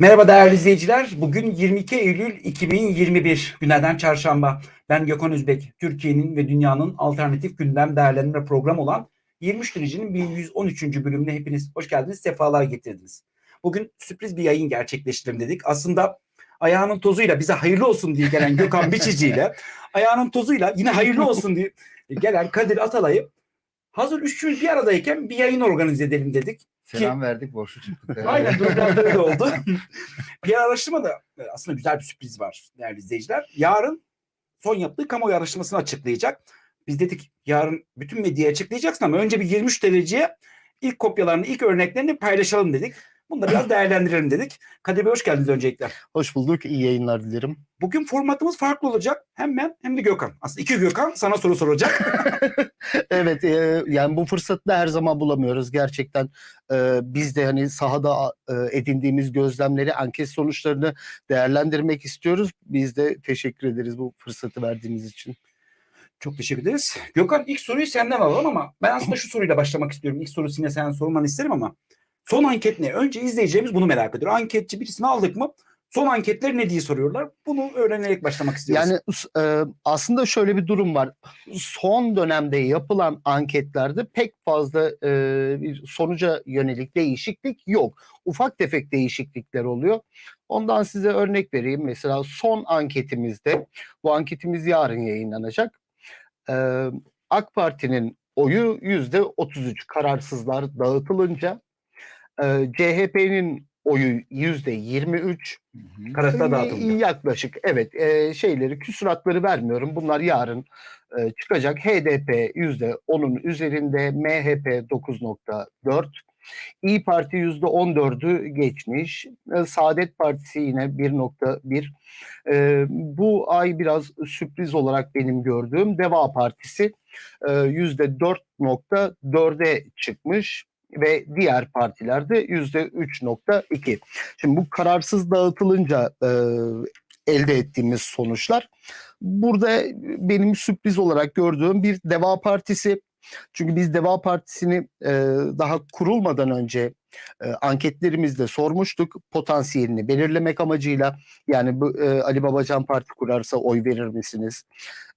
Merhaba değerli izleyiciler. Bugün 22 Eylül 2021 günlerden çarşamba. Ben Gökhan Üzbek. Türkiye'nin ve dünyanın alternatif gündem değerlendirme programı olan 23 derecinin 1113. bölümüne hepiniz hoş geldiniz, sefalar getirdiniz. Bugün sürpriz bir yayın gerçekleştirelim dedik. Aslında ayağının tozuyla bize hayırlı olsun diye gelen Gökhan Biçici ile ayağının tozuyla yine hayırlı olsun diye gelen Kadir Atalay'ı hazır üçümüz bir aradayken bir yayın organize edelim dedik. Selam verdik boşu çıktık. Aynen durumlarda öyle oldu. bir araştırmada e, aslında güzel bir sürpriz var değerli izleyiciler. Yarın son yaptığı kamuoyu araştırmasını açıklayacak. Biz dedik yarın bütün medyaya açıklayacaksın ama önce bir 23 dereceye ilk kopyalarını, ilk örneklerini paylaşalım dedik. Da biraz değerlendirelim dedik. Kadir Bey hoş geldiniz öncelikle. Hoş bulduk. İyi yayınlar dilerim. Bugün formatımız farklı olacak. Hem ben hem de Gökhan. Aslında iki Gökhan sana soru soracak. evet, e, yani bu fırsatı da her zaman bulamıyoruz gerçekten. E, biz de hani sahada e, edindiğimiz gözlemleri, anket sonuçlarını değerlendirmek istiyoruz. Biz de teşekkür ederiz bu fırsatı verdiğiniz için. Çok teşekkür ederiz. Gökhan ilk soruyu senden alalım ama ben aslında şu soruyla başlamak istiyorum. İlk soruyu yine sen sormanı isterim ama son anket ne? Önce izleyeceğimiz bunu merak ediyor. Anketçi birisini aldık mı? Son anketler ne diye soruyorlar. Bunu öğrenerek başlamak istiyoruz. Yani e, aslında şöyle bir durum var. Son dönemde yapılan anketlerde pek fazla e, bir sonuca yönelik değişiklik yok. Ufak tefek değişiklikler oluyor. Ondan size örnek vereyim. Mesela son anketimizde, bu anketimiz yarın yayınlanacak. E, AK Parti'nin oyu yüzde 33 kararsızlar dağıtılınca, e, CHP'nin oyu yüzde 23, Hı hı. Kararlar İyi- dağıtıldı. iyi Yaklaşık evet e, şeyleri küsuratları vermiyorum. Bunlar yarın e, çıkacak. HDP yüzde onun üzerinde, MHP 9.4, İyi Parti yüzde 14'ü geçmiş, e, Saadet Partisi yine 1.1. E, bu ay biraz sürpriz olarak benim gördüğüm Deva Partisi e, yüzde 4.4'e çıkmış ve diğer partilerde yüzde 3.2. Şimdi bu kararsız dağıtılınca e, elde ettiğimiz sonuçlar. Burada benim sürpriz olarak gördüğüm bir Deva Partisi. Çünkü biz Deva Partisi'ni e, daha kurulmadan önce e, anketlerimizde sormuştuk potansiyelini belirlemek amacıyla. Yani bu e, Ali Babacan Parti kurarsa oy verir misiniz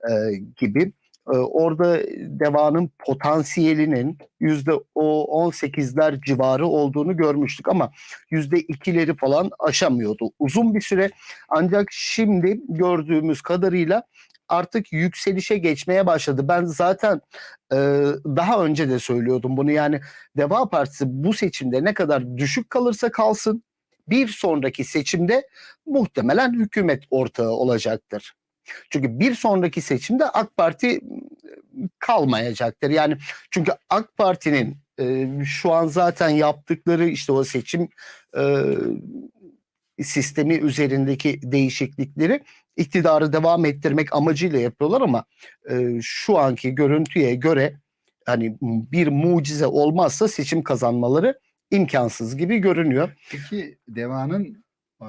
e, gibi. E, orada Deva'nın potansiyelinin yüzde o 18'ler civarı olduğunu görmüştük ama yüzde ikileri falan aşamıyordu uzun bir süre. Ancak şimdi gördüğümüz kadarıyla artık yükselişe geçmeye başladı. Ben zaten e, daha önce de söylüyordum bunu yani Deva Partisi bu seçimde ne kadar düşük kalırsa kalsın bir sonraki seçimde muhtemelen hükümet ortağı olacaktır. Çünkü bir sonraki seçimde AK Parti kalmayacaktır. Yani çünkü AK Parti'nin e, şu an zaten yaptıkları işte o seçim e, sistemi üzerindeki değişiklikleri iktidarı devam ettirmek amacıyla yapıyorlar ama e, şu anki görüntüye göre hani bir mucize olmazsa seçim kazanmaları imkansız gibi görünüyor. Peki Deva'nın e,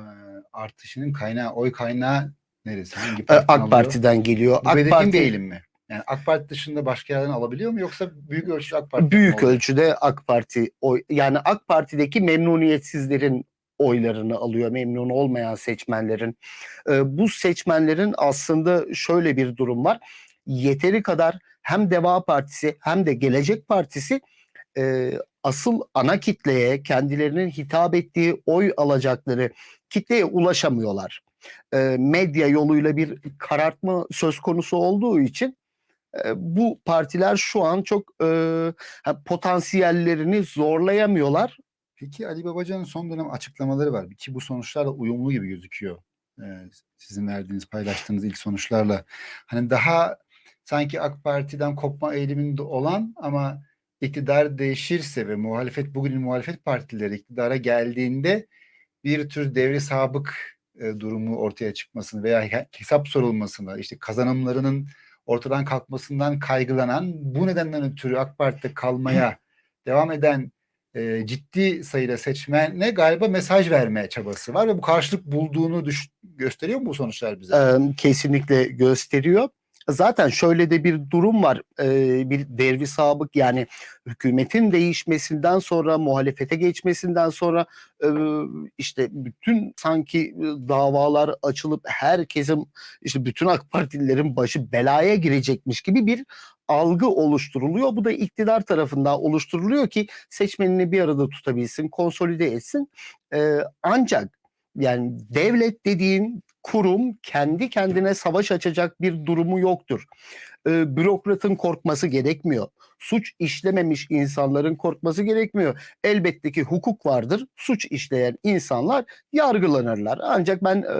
artışının kaynağı, oy kaynağı neresi? Hangi E, partiden AK alıyor? Parti'den geliyor. Bu AK Parti bir eğilim mi? Yani AK Parti dışında başka yerden alabiliyor mu yoksa büyük ölçüde AK Parti büyük ölçüde AK Parti oy yani AK Parti'deki memnuniyetsizlerin oylarını alıyor memnun olmayan seçmenlerin. Ee, bu seçmenlerin aslında şöyle bir durum var. Yeteri kadar hem Deva Partisi hem de Gelecek Partisi e, asıl ana kitleye kendilerinin hitap ettiği oy alacakları kitleye ulaşamıyorlar. E, medya yoluyla bir karartma söz konusu olduğu için e, bu partiler şu an çok e, potansiyellerini zorlayamıyorlar. Peki Ali Babacan'ın son dönem açıklamaları var ki bu sonuçlarla uyumlu gibi gözüküyor. Ee, sizin verdiğiniz, paylaştığınız ilk sonuçlarla. Hani daha sanki AK Parti'den kopma eğiliminde olan ama iktidar değişirse ve muhalefet bugünün muhalefet partileri iktidara geldiğinde bir tür devri sabık e, durumu ortaya çıkmasını veya he- hesap sorulmasını, işte kazanımlarının ortadan kalkmasından kaygılanan bu nedenden ötürü AK Parti'de kalmaya devam eden e, ciddi sayıda seçmene galiba mesaj vermeye çabası var ve bu karşılık bulduğunu düş- gösteriyor mu bu sonuçlar bize? Kesinlikle gösteriyor. Zaten şöyle de bir durum var. Ee, bir dervi sabık yani hükümetin değişmesinden sonra muhalefete geçmesinden sonra e, işte bütün sanki davalar açılıp herkesin işte bütün AK Partililerin başı belaya girecekmiş gibi bir algı oluşturuluyor. Bu da iktidar tarafından oluşturuluyor ki seçmenini bir arada tutabilsin, konsolide etsin. Ee, ancak yani devlet dediğin kurum kendi kendine savaş açacak bir durumu yoktur. Ee, bürokratın korkması gerekmiyor. Suç işlememiş insanların korkması gerekmiyor. Elbette ki hukuk vardır. Suç işleyen insanlar yargılanırlar. Ancak ben e,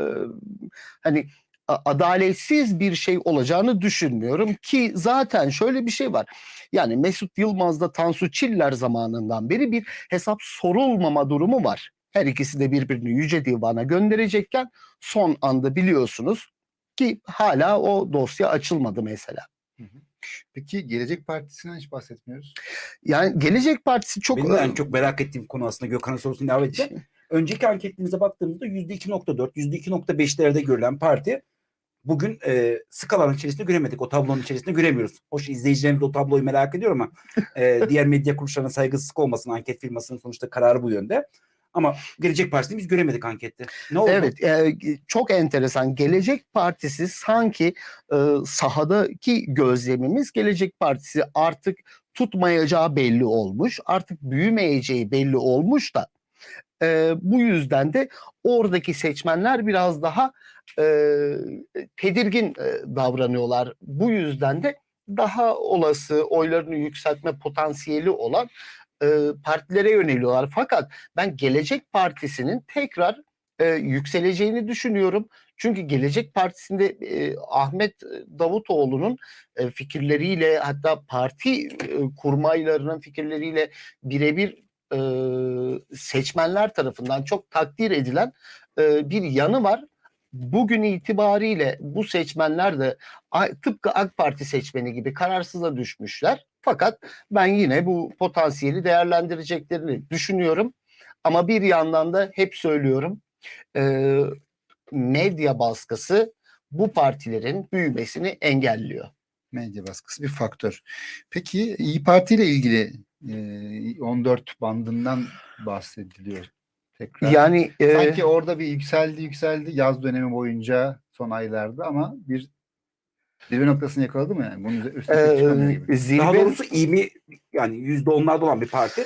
hani adaletsiz bir şey olacağını düşünmüyorum ki zaten şöyle bir şey var. Yani Mesut Yılmaz'da Tansu Çiller zamanından beri bir hesap sorulmama durumu var. Her ikisi de birbirini Yüce Divan'a gönderecekken son anda biliyorsunuz ki hala o dosya açılmadı mesela. Peki Gelecek Partisi'nden hiç bahsetmiyoruz. Yani Gelecek Partisi çok Benim de en çok merak ettiğim konu aslında Gökhan'ın sorusunu ilave edeceğim. Önceki anketimize baktığımızda %2.4, %2.5'lerde görülen parti bugün e, skalanın içerisinde göremedik. O tablonun içerisinde göremiyoruz. Hoş izleyicilerimiz o tabloyu merak ediyor ama e, diğer medya kuruluşlarına saygısızlık olmasın. Anket firmasının sonuçta kararı bu yönde. Ama Gelecek Partisi'ni biz göremedik ankette. Ne oldu? Evet, e, çok enteresan. Gelecek Partisi sanki e, sahadaki gözlemimiz Gelecek Partisi artık tutmayacağı belli olmuş, artık büyümeyeceği belli olmuş da e, bu yüzden de oradaki seçmenler biraz daha e, tedirgin e, davranıyorlar. Bu yüzden de daha olası oylarını yükseltme potansiyeli olan e, partilere yöneliyorlar. Fakat ben Gelecek Partisi'nin tekrar e, yükseleceğini düşünüyorum. Çünkü Gelecek Partisi'nde e, Ahmet Davutoğlu'nun e, fikirleriyle hatta parti e, kurmaylarının fikirleriyle birebir e, seçmenler tarafından çok takdir edilen e, bir yanı var. Bugün itibariyle bu seçmenler de tıpkı AK Parti seçmeni gibi kararsıza düşmüşler. Fakat ben yine bu potansiyeli değerlendireceklerini düşünüyorum. Ama bir yandan da hep söylüyorum e, medya baskısı bu partilerin büyümesini engelliyor. Medya baskısı bir faktör. Peki İyi Parti ile ilgili e, 14 bandından bahsediliyor tekrar. Yani e, Sanki orada bir yükseldi yükseldi yaz dönemi boyunca son aylarda ama bir zirve noktasını yakaladı mı yani? Bunun üstüne çıkamıyor e, gibi. zirve Daha doğrusu iyi mi yani yüzde onlarda olan bir parti.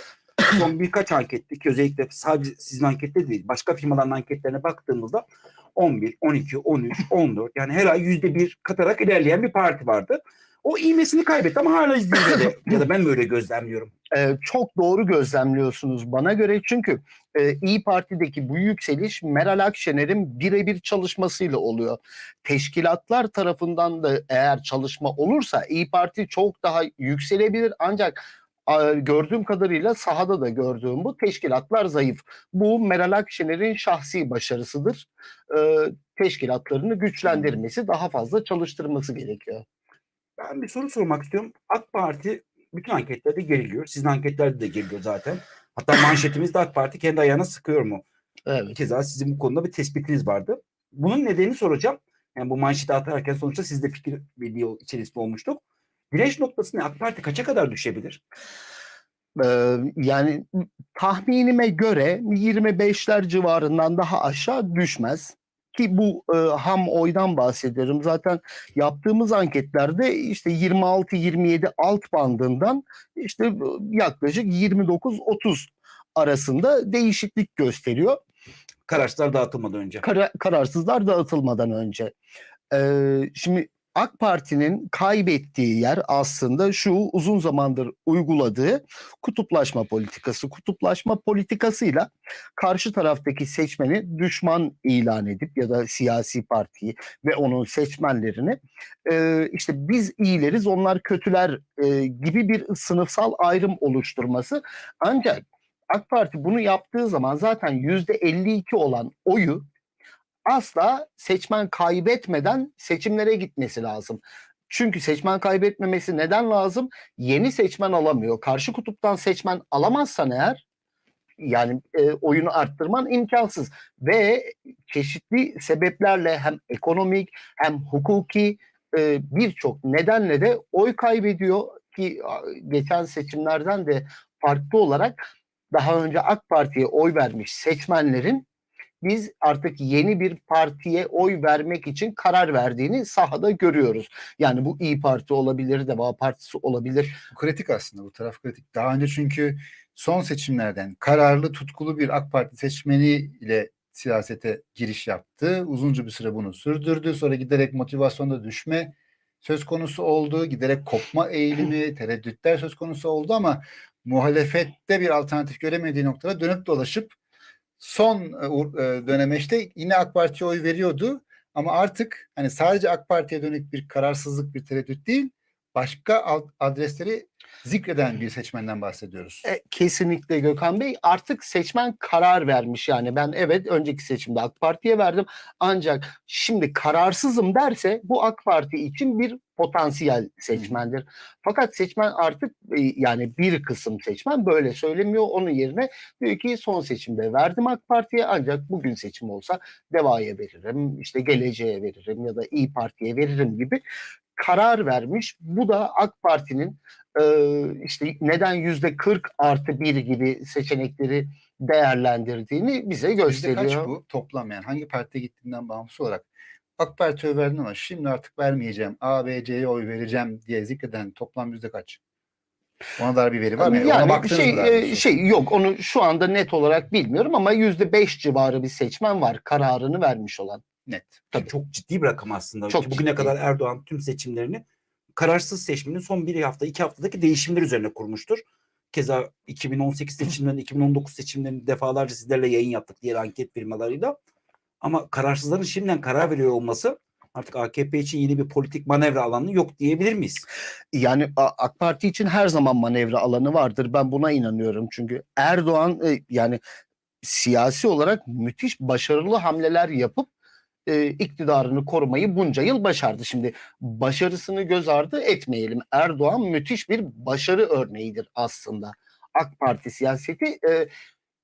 Son birkaç ankette ki özellikle sadece sizin ankette değil başka firmaların anketlerine baktığımızda 11, 12, 13, 14 yani her ay yüzde bir katarak ilerleyen bir parti vardı. O iğmesini kaybetti ama hala zirvede ya da ben mi öyle gözlemliyorum? e, çok doğru gözlemliyorsunuz bana göre çünkü e, İyi Parti'deki bu yükseliş Meral Akşener'in birebir çalışmasıyla oluyor. Teşkilatlar tarafından da eğer çalışma olursa İyi Parti çok daha yükselebilir ancak gördüğüm kadarıyla sahada da gördüğüm bu teşkilatlar zayıf. Bu Meral Akşener'in şahsi başarısıdır. E, teşkilatlarını güçlendirmesi, daha fazla çalıştırması gerekiyor. Ben bir soru sormak istiyorum. AK Parti bütün anketlerde geriliyor. Sizin anketlerde de geriliyor zaten. Hatta manşetimiz de AK Parti kendi ayağına sıkıyor mu? Evet. Keza sizin bu konuda bir tespitiniz vardı. Bunun nedenini soracağım. Yani bu manşeti atarken sonuçta siz de fikir birliği içerisinde olmuştuk. Direnç noktası ne? AK Parti kaça kadar düşebilir? Ee, yani tahminime göre 25'ler civarından daha aşağı düşmez. Ki bu e, ham oydan bahsediyorum. Zaten yaptığımız anketlerde işte 26-27 alt bandından işte yaklaşık 29-30 arasında değişiklik gösteriyor. Kararsızlar dağıtılmadan önce. Kara- kararsızlar dağıtılmadan önce. Ee, şimdi AK Parti'nin kaybettiği yer aslında şu uzun zamandır uyguladığı kutuplaşma politikası. Kutuplaşma politikasıyla karşı taraftaki seçmeni düşman ilan edip ya da siyasi partiyi ve onun seçmenlerini e, işte biz iyileriz onlar kötüler e, gibi bir sınıfsal ayrım oluşturması. Ancak AK Parti bunu yaptığı zaman zaten yüzde 52 olan oyu asla seçmen kaybetmeden seçimlere gitmesi lazım. Çünkü seçmen kaybetmemesi neden lazım? Yeni seçmen alamıyor. Karşı kutuptan seçmen alamazsan eğer yani e, oyunu arttırman imkansız ve çeşitli sebeplerle hem ekonomik hem hukuki e, birçok nedenle de oy kaybediyor ki geçen seçimlerden de farklı olarak daha önce AK Parti'ye oy vermiş seçmenlerin biz artık yeni bir partiye oy vermek için karar verdiğini sahada görüyoruz. Yani bu İyi Parti olabilir, Deva Partisi olabilir. Kritik aslında bu taraf kritik. Daha önce çünkü son seçimlerden kararlı tutkulu bir AK Parti seçmeni ile siyasete giriş yaptı. Uzunca bir süre bunu sürdürdü. Sonra giderek motivasyonda düşme söz konusu oldu. Giderek kopma eğilimi, tereddütler söz konusu oldu ama muhalefette bir alternatif göremediği noktada dönüp dolaşıp son e, e, dönemeçte yine AK Parti'ye oy veriyordu. Ama artık hani sadece AK Parti'ye dönük bir kararsızlık, bir tereddüt değil, başka adresleri zikreden bir seçmenden bahsediyoruz. E, kesinlikle Gökhan Bey. Artık seçmen karar vermiş. Yani ben evet önceki seçimde AK Parti'ye verdim. Ancak şimdi kararsızım derse bu AK Parti için bir potansiyel seçmendir. Fakat seçmen artık e, yani bir kısım seçmen böyle söylemiyor. Onun yerine diyor ki son seçimde verdim AK Parti'ye ancak bugün seçim olsa Deva'ya veririm işte Geleceğe veririm ya da İyi Parti'ye veririm gibi karar vermiş. Bu da AK Parti'nin e, işte neden yüzde 40 artı 1 gibi seçenekleri değerlendirdiğini bize Yüzde gösteriyor. kaç bu toplam yani hangi partiye gittiğinden bağımsız olarak AK Parti'ye verdin ama şimdi artık vermeyeceğim A, B, C'ye oy vereceğim diye zikreden toplam yüzde kaç? Ona dair bir veri var mı? Ona Yani baktınız şey e, şey yok onu şu anda net olarak bilmiyorum ama yüzde 5 civarı bir seçmen var kararını vermiş olan. Net. Tabii. Çok ciddi bir rakam aslında. Çok Bugüne ciddi. kadar Erdoğan tüm seçimlerini kararsız seçmenin son bir hafta, iki haftadaki değişimler üzerine kurmuştur. Keza 2018 seçimlerinin, 2019 seçimlerinin defalarca sizlerle yayın yaptık diğer anket firmalarıyla. Ama kararsızların şimdiden karar veriyor olması artık AKP için yeni bir politik manevra alanı yok diyebilir miyiz? Yani AK Parti için her zaman manevra alanı vardır. Ben buna inanıyorum. Çünkü Erdoğan e, yani siyasi olarak müthiş başarılı hamleler yapıp e, iktidarını korumayı bunca yıl başardı. Şimdi başarısını göz ardı etmeyelim. Erdoğan müthiş bir başarı örneğidir aslında. AK Parti siyaseti e,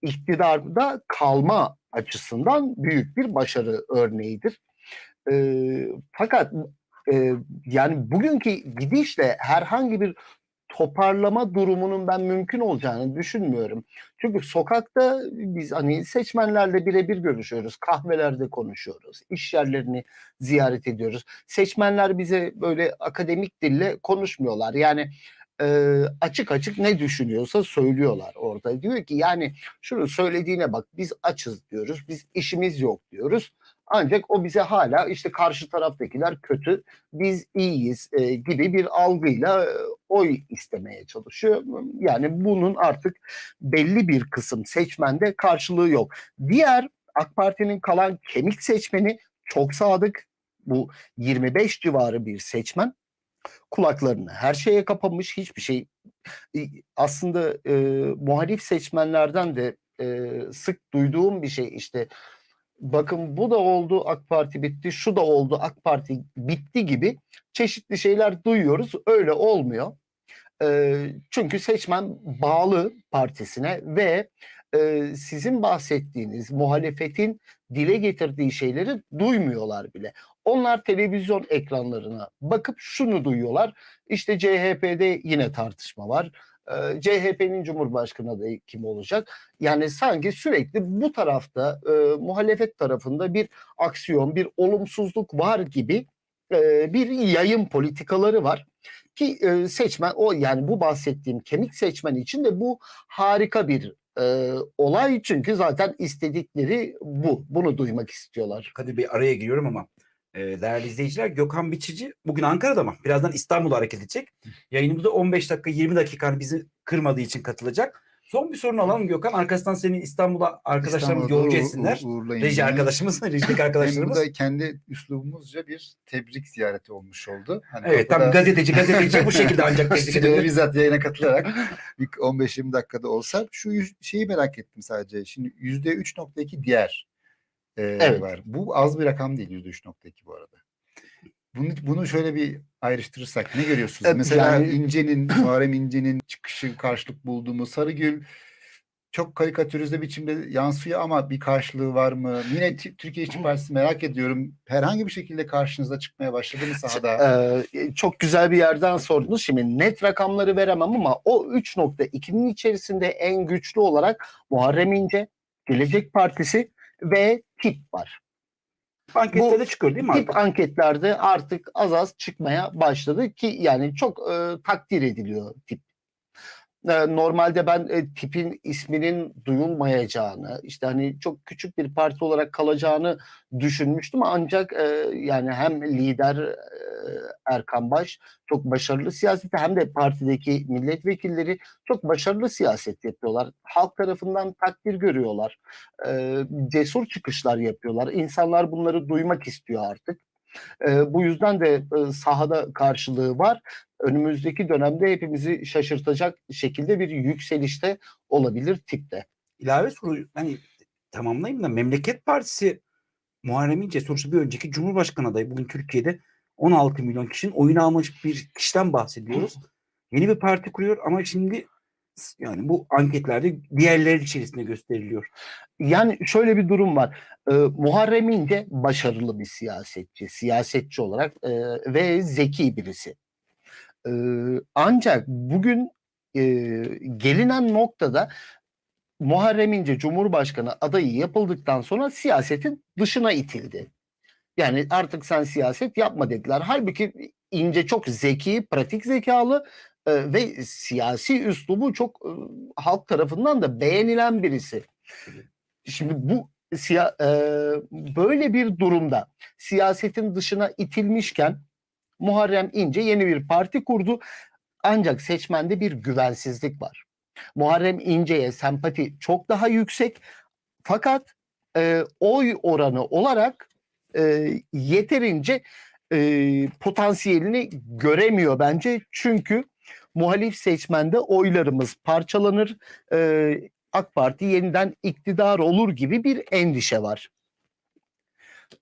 iktidarda kalma açısından büyük bir başarı örneğidir. E, fakat e, yani bugünkü gidişle herhangi bir toparlama durumunun ben mümkün olacağını düşünmüyorum. Çünkü sokakta biz hani seçmenlerle birebir görüşüyoruz, kahvelerde konuşuyoruz, iş yerlerini ziyaret ediyoruz. Seçmenler bize böyle akademik dille konuşmuyorlar. Yani e, açık açık ne düşünüyorsa söylüyorlar orada. Diyor ki yani şunu söylediğine bak biz açız diyoruz, biz işimiz yok diyoruz. Ancak o bize hala işte karşı taraftakiler kötü, biz iyiyiz e, gibi bir algıyla e, oy istemeye çalışıyor. Yani bunun artık belli bir kısım seçmende karşılığı yok. Diğer AK Parti'nin kalan kemik seçmeni çok sadık. Bu 25 civarı bir seçmen. Kulaklarını her şeye kapamış hiçbir şey. E, Aslında e, muhalif seçmenlerden de e, sık duyduğum bir şey işte bakın bu da oldu AK Parti bitti, şu da oldu AK Parti bitti gibi çeşitli şeyler duyuyoruz. Öyle olmuyor. Çünkü seçmen bağlı partisine ve e, sizin bahsettiğiniz muhalefetin dile getirdiği şeyleri duymuyorlar bile. Onlar televizyon ekranlarına bakıp şunu duyuyorlar. İşte CHP'de yine tartışma var. Ee, CHP'nin Cumhurbaşkanı adayı kim olacak? Yani sanki sürekli bu tarafta e, muhalefet tarafında bir aksiyon, bir olumsuzluk var gibi e, bir yayın politikaları var ki e, seçmen o yani bu bahsettiğim kemik seçmen için de bu harika bir e, olay çünkü zaten istedikleri bu. Bunu duymak istiyorlar. Kadir Bey araya giriyorum ama e, değerli izleyiciler Gökhan Biçici bugün Ankara'da mı? Birazdan İstanbul'a hareket edecek. Yayınımızda 15 dakika 20 dakika hani bizi kırmadığı için katılacak. Son bir sorun alalım Gökhan. Arkasından seni İstanbul'a arkadaşlarımız İstanbul'da yolcu etsinler. uğur- Reji arkadaşımız, rejideki Hem arkadaşlarımız. burada kendi üslubumuzca bir tebrik ziyareti olmuş oldu. Hani Evet tam kapıda- gazeteci gazeteci bu şekilde ancak tebrik bizzat yayına katılarak bir 15-20 dakikada olsa şu şeyi merak ettim sadece. Şimdi %3.2 diğer e, Evet. var. Bu az bir rakam değil %3.2 bu arada. Bunu, bunu şöyle bir ayrıştırırsak ne görüyorsunuz? Evet, Mesela yani- İnce'nin, Muharrem İnce'nin çıkışı karşılık bulduğu mu? Sarıgül çok karikatürize biçimde yansıyor ama bir karşılığı var mı? Yine T- Türkiye İşçi Partisi merak ediyorum. Herhangi bir şekilde karşınıza çıkmaya başladı mı sahada? Ee, çok güzel bir yerden sordunuz. Şimdi net rakamları veremem ama o 3.2'nin içerisinde en güçlü olarak Muharrem İnce, Gelecek Partisi ve TİP var. Anketlerde çıkıyor değil mi? Tip anketlerde artık az az çıkmaya başladı ki yani çok e, takdir ediliyor tip. E, normalde ben e, tipin isminin duyulmayacağını, işte hani çok küçük bir parti olarak kalacağını düşünmüştüm ancak e, yani hem lider e, Erkan Baş çok başarılı siyasette hem de partideki milletvekilleri çok başarılı siyaset yapıyorlar. Halk tarafından takdir görüyorlar. E, cesur çıkışlar yapıyorlar. İnsanlar bunları duymak istiyor artık. E, bu yüzden de e, sahada karşılığı var. Önümüzdeki dönemde hepimizi şaşırtacak şekilde bir yükselişte olabilir tipte. İlave soru hani tamamlayayım da Memleket Partisi Muharrem İnce sonuçta bir önceki Cumhurbaşkanı adayı. Bugün Türkiye'de 16 milyon kişinin oyunu almış bir kişiden bahsediyoruz. Yeni bir parti kuruyor ama şimdi yani bu anketlerde diğerleri içerisinde gösteriliyor. Yani şöyle bir durum var. Ee, Muharrem İnce başarılı bir siyasetçi, siyasetçi olarak e, ve zeki birisi. Ancak bugün e, gelinen noktada Muharrem İnce Cumhurbaşkanı adayı yapıldıktan sonra siyasetin dışına itildi. Yani artık sen siyaset yapma dediler. Halbuki İnce çok zeki, pratik zekalı e, ve siyasi üslubu çok e, halk tarafından da beğenilen birisi. Şimdi bu siya, e, böyle bir durumda siyasetin dışına itilmişken Muharrem İnce yeni bir parti kurdu. Ancak seçmende bir güvensizlik var. Muharrem İnce'ye sempati çok daha yüksek. Fakat e, oy oranı olarak e, yeterince e, potansiyelini göremiyor bence. Çünkü muhalif seçmende oylarımız parçalanır. E, AK Parti yeniden iktidar olur gibi bir endişe var.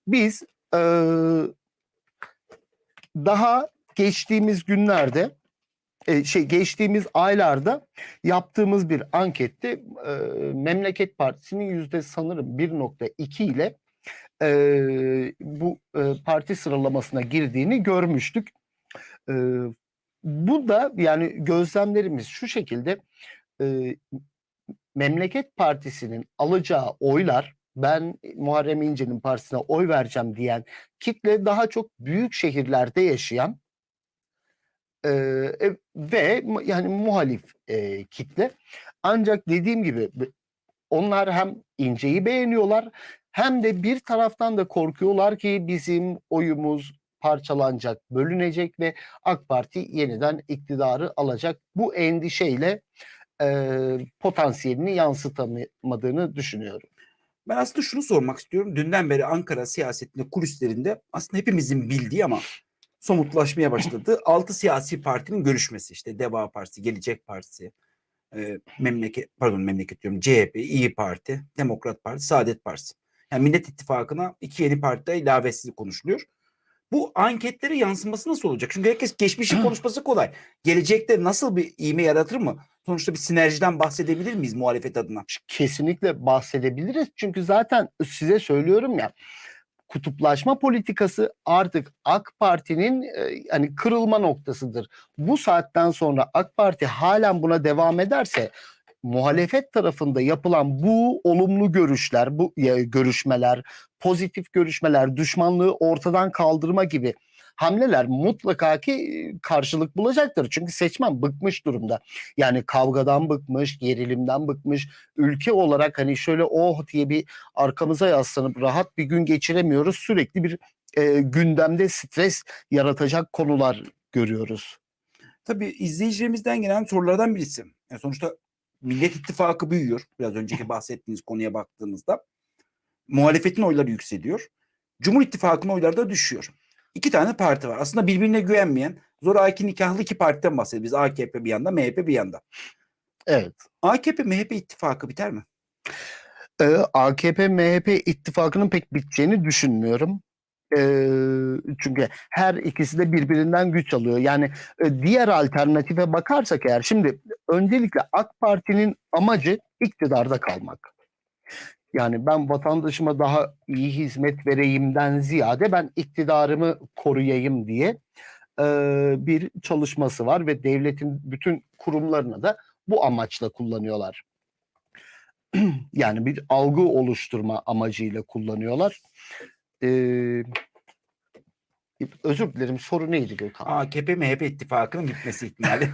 Biz e, daha geçtiğimiz günlerde e, şey geçtiğimiz aylarda yaptığımız bir ankette e, Memleket Partisi'nin yüzde sanırım 1.2 ile e, bu parti sıralamasına girdiğini görmüştük. Bu da yani gözlemlerimiz şu şekilde Memleket Partisi'nin alacağı oylar ben Muharrem İnce'nin partisine oy vereceğim diyen kitle daha çok büyük şehirlerde yaşayan e, e, ve yani muhalif e, kitle. Ancak dediğim gibi onlar hem İnce'yi beğeniyorlar hem de bir taraftan da korkuyorlar ki bizim oyumuz parçalanacak, bölünecek ve AK Parti yeniden iktidarı alacak. Bu endişeyle e, potansiyelini yansıtamadığını düşünüyorum. Ben aslında şunu sormak istiyorum. Dünden beri Ankara siyasetinde kulislerinde aslında hepimizin bildiği ama somutlaşmaya başladı. Altı siyasi partinin görüşmesi işte Deva Partisi, Gelecek Partisi, e, memleket pardon memleket diyorum CHP, İyi Parti, Demokrat Parti, Saadet Partisi. Yani Millet İttifakı'na iki yeni parti de ilavesi konuşuluyor. Bu anketlere yansıması nasıl olacak? Çünkü herkes geçmişi konuşması kolay. Gelecekte nasıl bir iğme yaratır mı? Sonuçta bir sinerjiden bahsedebilir miyiz muhalefet adına? kesinlikle bahsedebiliriz. Çünkü zaten size söylüyorum ya kutuplaşma politikası artık AK Parti'nin e, hani kırılma noktasıdır. Bu saatten sonra AK Parti halen buna devam ederse muhalefet tarafında yapılan bu olumlu görüşler, bu ya, görüşmeler, pozitif görüşmeler, düşmanlığı ortadan kaldırma gibi hamleler mutlaka ki e, karşılık bulacaktır. Çünkü seçmen bıkmış durumda. Yani kavgadan bıkmış, gerilimden bıkmış. Ülke olarak hani şöyle oh diye bir arkamıza yaslanıp rahat bir gün geçiremiyoruz. Sürekli bir e, gündemde stres yaratacak konular görüyoruz. Tabii izleyicilerimizden gelen sorulardan birisi. Yani sonuçta Millet İttifakı büyüyor. Biraz önceki bahsettiğiniz konuya baktığımızda. Muhalefetin oyları yükseliyor. Cumhur İttifakı'nın oyları da düşüyor. İki tane parti var. Aslında birbirine güvenmeyen zoraki nikahlı iki partiden bahsediyoruz. Biz AKP bir yanda, MHP bir yanda. Evet. AKP MHP ittifakı biter mi? Ee, AKP MHP ittifakının pek biteceğini düşünmüyorum. Ee, çünkü her ikisi de birbirinden güç alıyor. Yani e, diğer alternatife bakarsak eğer şimdi öncelikle AK Parti'nin amacı iktidarda kalmak. Yani ben vatandaşıma daha iyi hizmet vereyimden ziyade ben iktidarımı koruyayım diye e, bir çalışması var ve devletin bütün kurumlarını da bu amaçla kullanıyorlar. yani bir algı oluşturma amacıyla kullanıyorlar. Ee, özür dilerim soru neydi Gökhan? AKP MHP ittifakının bitmesi ihtimali.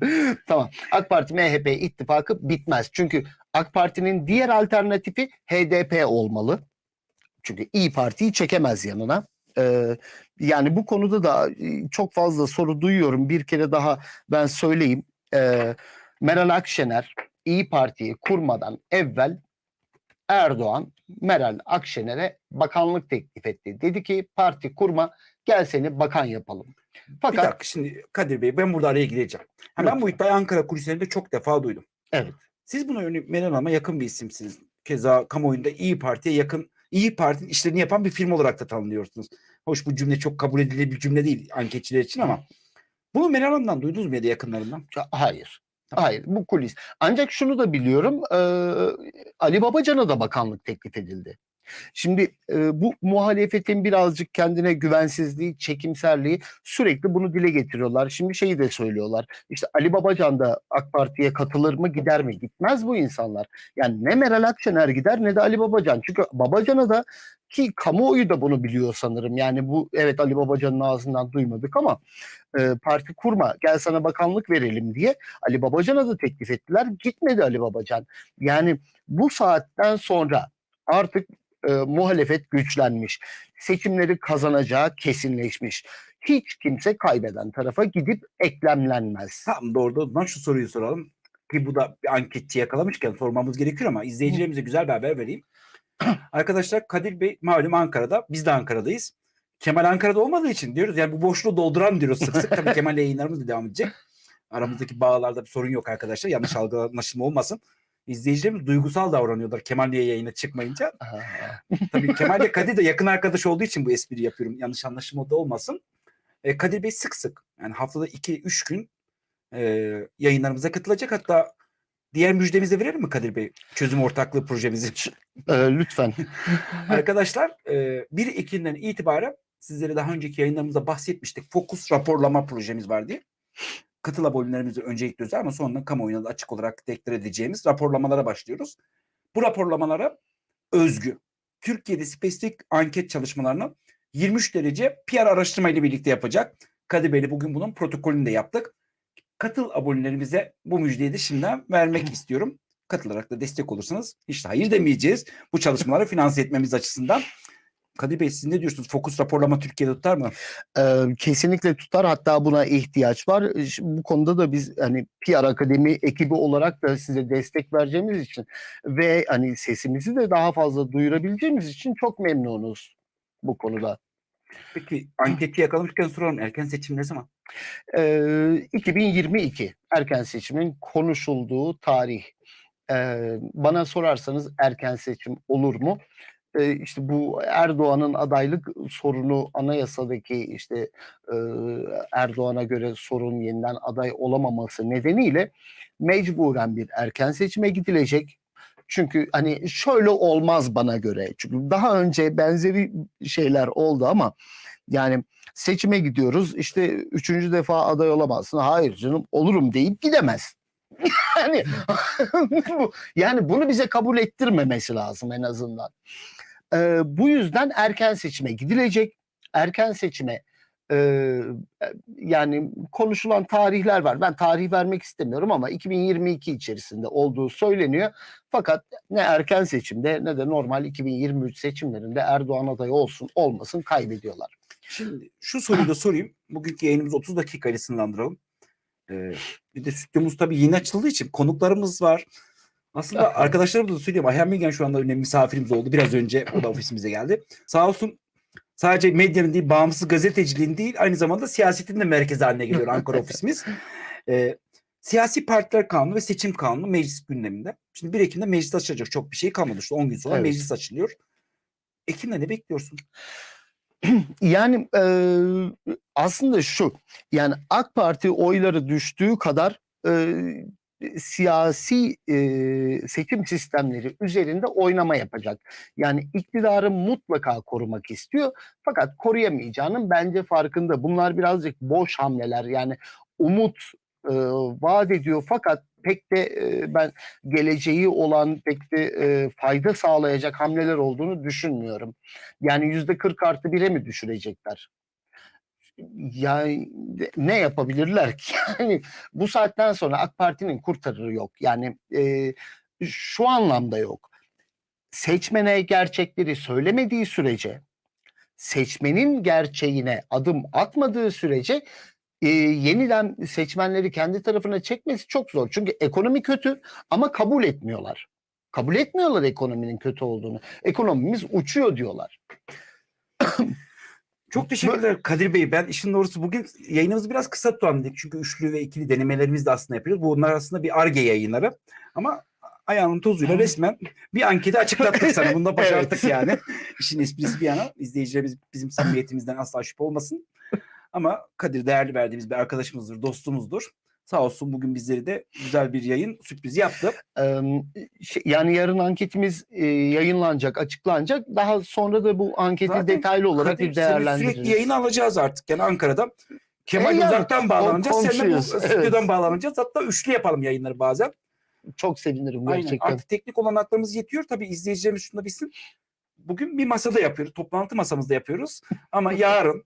tamam. AK Parti MHP ittifakı bitmez. Çünkü AK Parti'nin diğer alternatifi HDP olmalı. Çünkü İyi Parti'yi çekemez yanına. Ee, yani bu konuda da e, çok fazla soru duyuyorum. Bir kere daha ben söyleyeyim. Ee, Meral Akşener İyi Parti'yi kurmadan evvel Erdoğan Meral Akşener'e bakanlık teklif etti. Dedi ki parti kurma gel seni bakan yapalım. bir Fakat dakika şimdi Kadir Bey ben burada araya gireceğim. Ha, ben bu iddiayı Ankara kulislerinde çok defa duydum. Evet. Siz buna örnek Meral Hanım'a yakın bir isimsiniz. Keza kamuoyunda İyi Parti'ye yakın İyi Parti'nin işlerini yapan bir firma olarak da tanınıyorsunuz. Hoş bu cümle çok kabul edilir bir cümle değil anketçiler için ama bunu Meral Hanım'dan duydunuz mu ya da yakınlarından? hayır. Hayır bu kulis. Ancak şunu da biliyorum e, Ali Babacan'a da bakanlık teklif edildi. Şimdi e, bu muhalefetin birazcık kendine güvensizliği, çekimserliği sürekli bunu dile getiriyorlar. Şimdi şeyi de söylüyorlar. İşte Ali Babacan da AK Parti'ye katılır mı gider mi? Gitmez bu insanlar. Yani ne Meral Akşener gider ne de Ali Babacan. Çünkü Babacan'a da ki kamuoyu da bunu biliyor sanırım. Yani bu evet Ali Babacan'ın ağzından duymadık ama e, parti kurma gel sana bakanlık verelim diye Ali Babacan'a da teklif ettiler. Gitmedi Ali Babacan. Yani bu saatten sonra artık e, muhalefet güçlenmiş. Seçimleri kazanacağı kesinleşmiş. Hiç kimse kaybeden tarafa gidip eklemlenmez. Tam da orada o zaman şu soruyu soralım. Ki bu da bir anketçi yakalamışken sormamız gerekiyor ama izleyicilerimize güzel bir haber vereyim. Arkadaşlar Kadir Bey malum Ankara'da. Biz de Ankara'dayız. Kemal Ankara'da olmadığı için diyoruz. Yani bu boşluğu dolduran diyoruz sık sık. Tabii Kemal'le yayınlarımız da devam edecek. Aramızdaki bağlarda bir sorun yok arkadaşlar. Yanlış algılanma olmasın. İzleyicilerimiz duygusal davranıyorlar Kemal diye yayına çıkmayınca. Tabii Kemal ile Kadir de yakın arkadaş olduğu için bu espri yapıyorum. Yanlış anlaşılma da olmasın. E, Kadir Bey sık sık yani haftada 2-3 gün e, yayınlarımıza katılacak. Hatta diğer müjdemizi de verelim mi Kadir Bey? Çözüm ortaklığı projemizi. E, lütfen. Arkadaşlar e, 1 Ekim'den itibaren sizlere daha önceki yayınlarımızda bahsetmiştik. Fokus raporlama projemiz var diye. Katıl abonelerimize öncelikle özel ama sonra kamuoyuna da açık olarak deklar edeceğimiz raporlamalara başlıyoruz. Bu raporlamalara özgü. Türkiye'de spesifik anket çalışmalarını 23 derece PR araştırma ile birlikte yapacak. Kadir Bey'le bugün bunun protokolünü de yaptık. Katıl abonelerimize bu müjdeyi de şimdiden vermek istiyorum. Katılarak da destek olursanız hiç de hayır demeyeceğiz. Bu çalışmaları finanse etmemiz açısından. Kadir Bey siz ne diyorsunuz? Fokus raporlama Türkiye'de tutar mı? Ee, kesinlikle tutar hatta buna ihtiyaç var. Ee, ş- Bu konuda da biz hani PR Akademi ekibi olarak da size destek vereceğimiz için ve hani sesimizi de daha fazla duyurabileceğimiz için çok memnunuz bu konuda. Peki anketi yakalamışken soralım. Erken seçim ne zaman? Ee, 2022 erken seçimin konuşulduğu tarih. Ee, bana sorarsanız erken seçim olur mu? Ee, işte bu Erdoğan'ın adaylık sorunu anayasadaki işte e, Erdoğan'a göre sorun yeniden aday olamaması nedeniyle mecburen bir erken seçime gidilecek. Çünkü hani şöyle olmaz bana göre. Çünkü daha önce benzeri şeyler oldu ama yani seçime gidiyoruz işte üçüncü defa aday olamazsın. Hayır canım olurum deyip gidemez. yani, yani bunu bize kabul ettirmemesi lazım en azından. Ee, bu yüzden erken seçime gidilecek. Erken seçime e, yani konuşulan tarihler var. Ben tarih vermek istemiyorum ama 2022 içerisinde olduğu söyleniyor. Fakat ne erken seçimde ne de normal 2023 seçimlerinde Erdoğan adayı olsun olmasın kaybediyorlar. Şimdi şu soruyu da sorayım. Bugünkü yayınımızı 30 dakikayla sınırlandıralım. Ee, bir de stüdyomuz tabii yeni açıldığı için konuklarımız var. Aslında arkadaşlarımıza da söyleyeyim. Ayhan Bilgen şu anda önemli misafirimiz oldu. Biraz önce o da ofisimize geldi. Sağ olsun sadece medyanın değil, bağımsız gazeteciliğin değil, aynı zamanda siyasetin de merkez haline geliyor Ankara ofisimiz. Ee, siyasi partiler kanunu ve seçim kanunu meclis gündeminde. Şimdi 1 Ekim'de meclis açılacak. Çok bir şey kalmadı. İşte 10 gün sonra Evet. meclis açılıyor. Ekim'de ne bekliyorsun? Yani e, aslında şu yani AK Parti oyları düştüğü kadar e, siyasi e, seçim sistemleri üzerinde oynama yapacak. Yani iktidarı mutlaka korumak istiyor fakat koruyamayacağının bence farkında. Bunlar birazcık boş hamleler yani umut e, vaat ediyor fakat pek de e, ben geleceği olan pek de e, fayda sağlayacak hamleler olduğunu düşünmüyorum. Yani yüzde 40 artı bire mi düşürecekler? Yani ne yapabilirler ki? Yani bu saatten sonra AK Parti'nin kurtarırı yok. Yani e, şu anlamda yok. Seçmene gerçekleri söylemediği sürece, seçmenin gerçeğine adım atmadığı sürece e, yeniden seçmenleri kendi tarafına çekmesi çok zor. Çünkü ekonomi kötü ama kabul etmiyorlar. Kabul etmiyorlar ekonominin kötü olduğunu. Ekonomimiz uçuyor diyorlar. Çok teşekkürler Kadir Bey. Ben işin doğrusu bugün yayınımızı biraz kısa tutalım dedik. Çünkü üçlü ve ikili denemelerimizi de aslında yapıyoruz. Bunlar aslında bir ARGE yayınları. Ama ayağının tozuyla resmen bir anketi açıklattık sana. Bunu da başardık Evet. yani. İşin esprisi bir yana. İzleyicilerimiz bizim samimiyetimizden asla şüphe olmasın. Ama Kadir değerli verdiğimiz bir arkadaşımızdır, dostumuzdur. Sağ olsun bugün bizleri de güzel bir yayın sürprizi yaptı. Şey- yani yarın anketimiz e, yayınlanacak, açıklanacak. Daha sonra da bu anketi Zaten detaylı olarak bir değerlendiririz. Sürekli yayın alacağız artık yani Ankara'da. Kemal E yani, uzaktan bağlanacağız. Seninle bu stüdyodan evet. bağlanacağız. Hatta üçlü yapalım yayınları bazen. Çok sevinirim Aynen. gerçekten. Artık teknik olanaklarımız yetiyor. Tabii izleyicilerimiz şunu da bilsin. Bugün bir masada yapıyoruz. Toplantı masamızda yapıyoruz. Ama yarın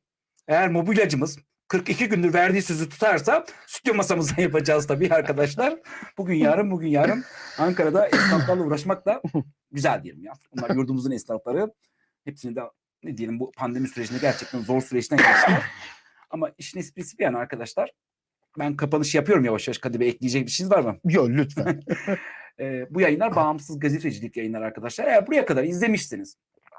eğer mobilyacımız 42 gündür verdiği sözü tutarsa stüdyo masamızda yapacağız tabii arkadaşlar. Bugün yarın bugün yarın Ankara'da esnaflarla uğraşmak da güzel diyelim ya. Bunlar yurdumuzun esnafları. Hepsini de ne diyelim bu pandemi sürecinde gerçekten zor süreçten geçtiler. Ama işin esprisi bir yana arkadaşlar. Ben kapanış yapıyorum yavaş yavaş. Kadir Bey ekleyecek bir şeyiniz var mı? Yok lütfen. Ee, bu yayınlar bağımsız gazetecilik yayınlar arkadaşlar. Eğer buraya kadar izlemişsiniz,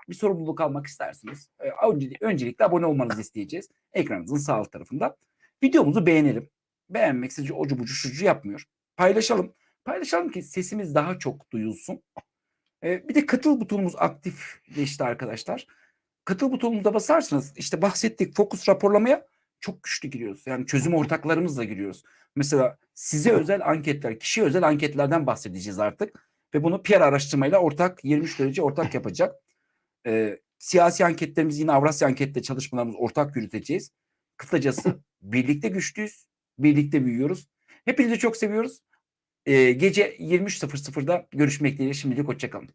bir sorumluluk almak isterseniz e, önce- öncelikle abone olmanızı isteyeceğiz. Ekranınızın sağ alt tarafında. Videomuzu beğenelim. Beğenmek sizce ocu bucu şucu yapmıyor. Paylaşalım. Paylaşalım ki sesimiz daha çok duyulsun. Ee, bir de katıl butonumuz aktifleşti arkadaşlar. Katıl butonumuza basarsanız işte bahsettik fokus raporlamaya çok güçlü giriyoruz. Yani çözüm ortaklarımızla giriyoruz. Mesela size özel anketler, kişiye özel anketlerden bahsedeceğiz artık. Ve bunu PR araştırmayla ortak 23 derece ortak yapacak. Ee, siyasi anketlerimiz yine Avrasya ankette çalışmalarımız ortak yürüteceğiz. Kısacası birlikte güçlüyüz, birlikte büyüyoruz. Hepinizi çok seviyoruz. Ee, gece 23.00'da görüşmek dileğiyle şimdilik hoşçakalın.